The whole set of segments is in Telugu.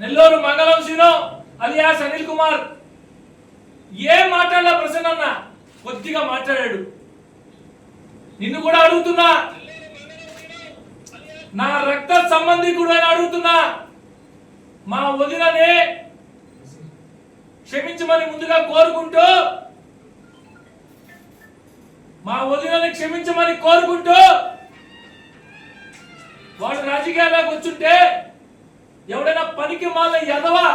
నెల్లూరు మంగళం శ్రీను అలియాస్ అనిల్ కుమార్. ఏం మాట్లాడలే ప్రసన్న కొద్దిగా మాట్లాడాడు. నిన్ను కూడా అడుగుతున్నా. నా రక్త సంబంధికుడు అని అడుగుతున్నా. మా వదినని క్షమించమని ముందుగా కోరుకుంటూ మా వదినని క్షమించమని కోరుకుంటూ వాడు రాజకీయాల్లోకి వచ్చుంటే ఎవడైనా పనికి మాల ఎదవా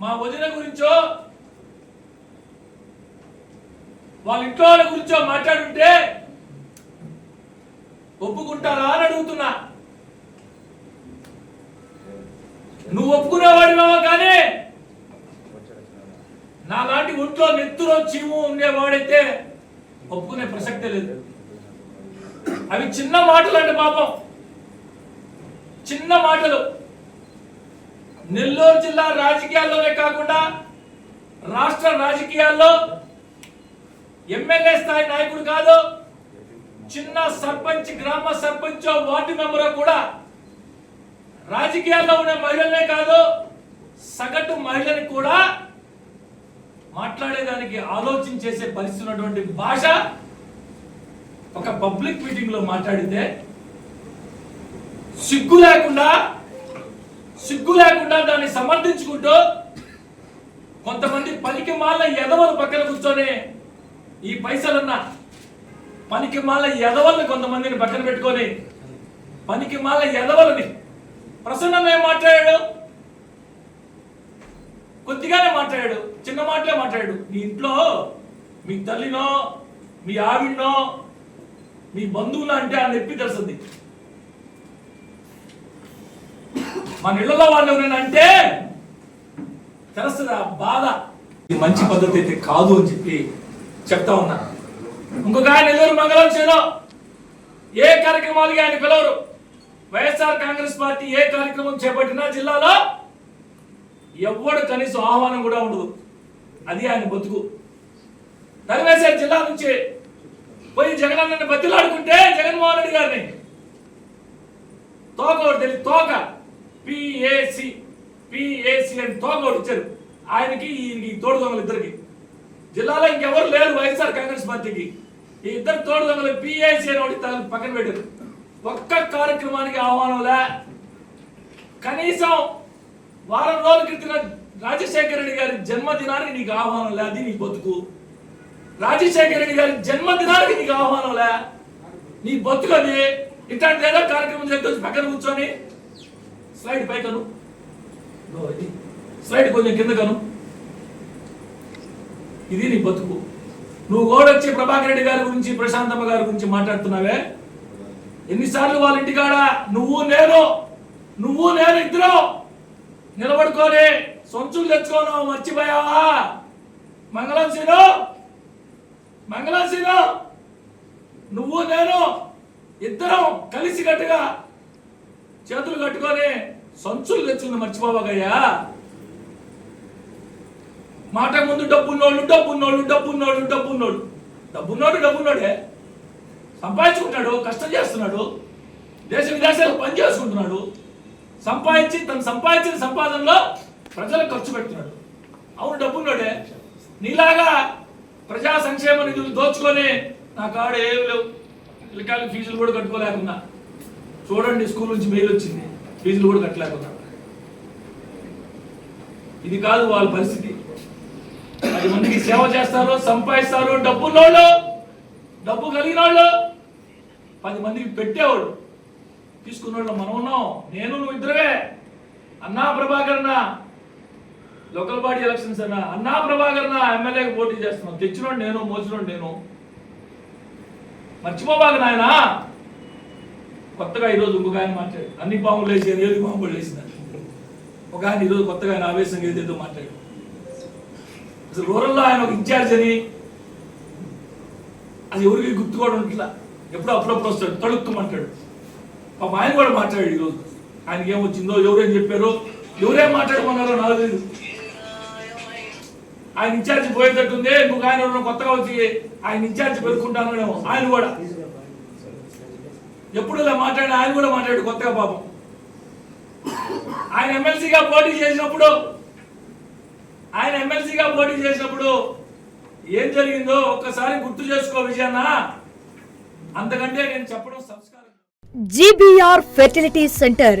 మా వదిన గురించో వాళ్ళ ఇంట్లో వాళ్ళ గురించో మాట్లాడుంటే ఒప్పుకుంటారా అని అడుగుతున్నా. నువ్వు ఒప్పుకునేవాడివేమో కానీ నా లాంటి ఒంట్లో నెత్తులో చీము ఉండేవాడైతే ఒప్పుకునే ప్రసక్తే లేదు. అవి చిన్న మాటలు అంటే పాపం. చిన్న మాటలు. నెల్లూరు జిల్లా రాజకీయాల్లోనే కాకుండా రాష్ట్ర రాజకీయాల్లో ఎమ్మెల్యే స్థాయి నాయకుడు కాదు చిన్న సర్పంచ్ గ్రామ సర్పంచ్ వార్డు మెంబర్ కూడా రాజకీయాల్లో ఉన్న మహిళలనే కాదు సగటు మహిళని కూడా మాట్లాడేదానికి ఆలోచన చేసే పరిస్థితి ఉన్నటువంటి భాష ఒక పబ్లిక్ మీటింగ్లో మాట్లాడితే సిగ్గు లేకుండా సిగ్గు లేకుండా దాన్ని సమర్థించుకుంటూ కొంతమంది పనికి మాల ఎదవలు పక్కన కూర్చొని ఈ పైసలన్న పనికి మాల ఎదవల్ని కొంతమందిని పక్కన పెట్టుకొని పనికి మాల ఎదవలని ప్రసన్న ఏం మాట్లాడాడు. కొద్దిగానే మాట్లాడాడు. చిన్న మాటలే మాట్లాడాడు. మీ ఇంట్లో మీ తల్లినో మీ ఆవిడనో మీ బంధువులు అంటే ఆ నొప్పి తెలుస్తుంది మన ఇళ్ళలో వాళ్ళు ఎవరైనా అంటే తెలుస్తుంది? బాధ. ఇది మంచి పద్ధతి అయితే కాదు అని చెప్పి చెప్తా ఉన్నా. ఇంకొక ఆయన నెల్లూరు మంగళం చేలో ఏ కార్యక్రమాలకి ఆయన పిలవరు? వైఎస్ఆర్ కాంగ్రెస్ పార్టీ ఏ కార్యక్రమం చేపట్టినా జిల్లాలో ఎవ్వడు కనీసం ఆహ్వానం కూడా ఉండదు. అది ఆయన బతుకు. తరివేశారు జిల్లా నుంచి పోయి జగనన్నని బతిలాడుకుంటే జగన్మోహన్ రెడ్డి గారిని తోక ఒకటి తెలియదు తోక. పిఏసి పిఏసి అని తోక ఇచ్చారు. ఆయనకి ఈ తోడు దొంగలు ఇద్దరికి. జిల్లాలో ఇంకెవరు లేరు వైఎస్ఆర్ కాంగ్రెస్ పార్టీకి. ఈ ఇద్దరు తోడు దొంగలు పిఏసి అని ఒకటి తల- పక్కన పెట్టారు. ఒక్క కార్యక్రమానికి ఆహ్వానంలే కనీసం వారం రోజుల క్రితం రాజశేఖర రెడ్డి గారి జన్మదినానికి నీకు ఆహ్వానం లే అది నీ బతుకు. రాజశేఖర రెడ్డి గారి జన్మదినానికి నీకు ఆహ్వానం లే. నీ బతుకు అది. ఇట్లాంటి ఏదో కార్యక్రమం చేసి పక్కన కూర్చొని స్లైడ్ పైకను. స్లైడ్ కొంచెం కింద కను ఇది నీ బతుకు. నువ్వు గోడొచ్చి ప్రభాకర్ రెడ్డి గారి గురించి ప్రశాంతమ్మ గారి గురించి మాట్లాడుతున్నావే? ఎన్నిసార్లు వాళ్ళ ఇంటికాడ నువ్వు నేను నువ్వు నేను ఇద్దరు నిలబడుకొని సొంచులు తెచ్చుకోను మర్చిపోయావా? మంగళం సీను మంగళం సీను నువ్వు నేను ఇద్దరం కలిసి కట్టుగా చేతులు కట్టుకొని సంచులు తెచ్చుకుని మర్చిపోవగయ్యా మాట ముందు డబ్బున్నోళ్ళు డబ్బున్నోళ్ళు డబ్బున్నోళ్ళు డబ్బున్నోళ్ళు. డబ్బున్నోడు డబ్బున్నోడే. సంపాదించుకుంటాడు కష్టం చేస్తున్నాడు. దేశ విదేశాలు పని చేసుకుంటున్నాడు సంపాదించి తను సంపాదించిన సంపాదనలో ప్రజలకు ఖర్చు పెడుతున్నాడు. అవును డబ్బున్నోడే. నీలాగా ప్రజా సంక్షేమ నిధులు దోచుకొని నా కాడ ఏమి లేవు. పిల్లకాయలు ఫీజులు కూడా కట్టుకోలేకున్నా. చూడండి స్కూల్ నుంచి మెయిల్ వచ్చింది. ఫీజులు కూడా కట్టలేకున్నా ఇది కాదు వాళ్ళ పరిస్థితి. పది మందికి సేవ చేస్తారు సంపాదిస్తారు డబ్బున్నోళ్ళు డబ్బు కలిగిన వాళ్ళు పది మందికి పెట్టేవాడు. తీసుకున్న వాళ్ళు మనం ఉన్నాం. నేను నువ్వు ఇద్దరే అన్నా ప్రభాకర్ లోకల్ బాడీ ఎలక్షన్స్ అన్న. అన్నా ప్రభాకర్ ఎమ్మెల్యేకి పోటీ చేస్తున్నాం. తెచ్చినోడు నేను మోసినోడు నేను. మర్చిపోబాక నాయనా. కొత్తగా ఈరోజు ఇంకొక ఆయన మాట్లాడు అన్ని పాములు వేసి ఏది పాము కూడా వేసింది ఒక ఆయన ఈరోజు కొత్తగా ఆయన ఆవేశంగా ఏదేదో మాట్లాడు అసలు రూరల్లో ఆయన ఒక ఇన్ఛార్జ్ అని అది ఎవరికి గుర్తు కూడా ఉంటలా ఎప్పుడో అప్పుడప్పుడు వస్తాడు తడుక్కుమంటాడు. పాప ఆయన కూడా మాట్లాడాడు ఈరోజు ఆయనకి ఏమొచ్చిందో ఎవరేం చెప్పారో ఎవరేం మాట్లాడుకున్నారో నాకు తెలియదు ఆయన ఇన్ఛార్జ్ పోయేటట్టుంది ఇంకొక ఆయన కొత్తగా వచ్చి ఆయన ఇన్ఛార్జ్ పెట్టుకుంటానేమో ఆయన కూడా. ఎప్పుడు ఇలా మాట్లాడిన ఆయన కూడా మాట్లాడు కొత్తగా పాపం. ఆయన ఎమ్మెల్సీగా పోటీ చేసినప్పుడు ఆయన ఎమ్మెల్సీగా పోటీ చేసినప్పుడు ఏం జరిగిందో ఒక్కసారి గుర్తు చేసుకో విజయన్న. అంతకంటే నేను చెప్పడం సంస్కారం. GBR fertility centre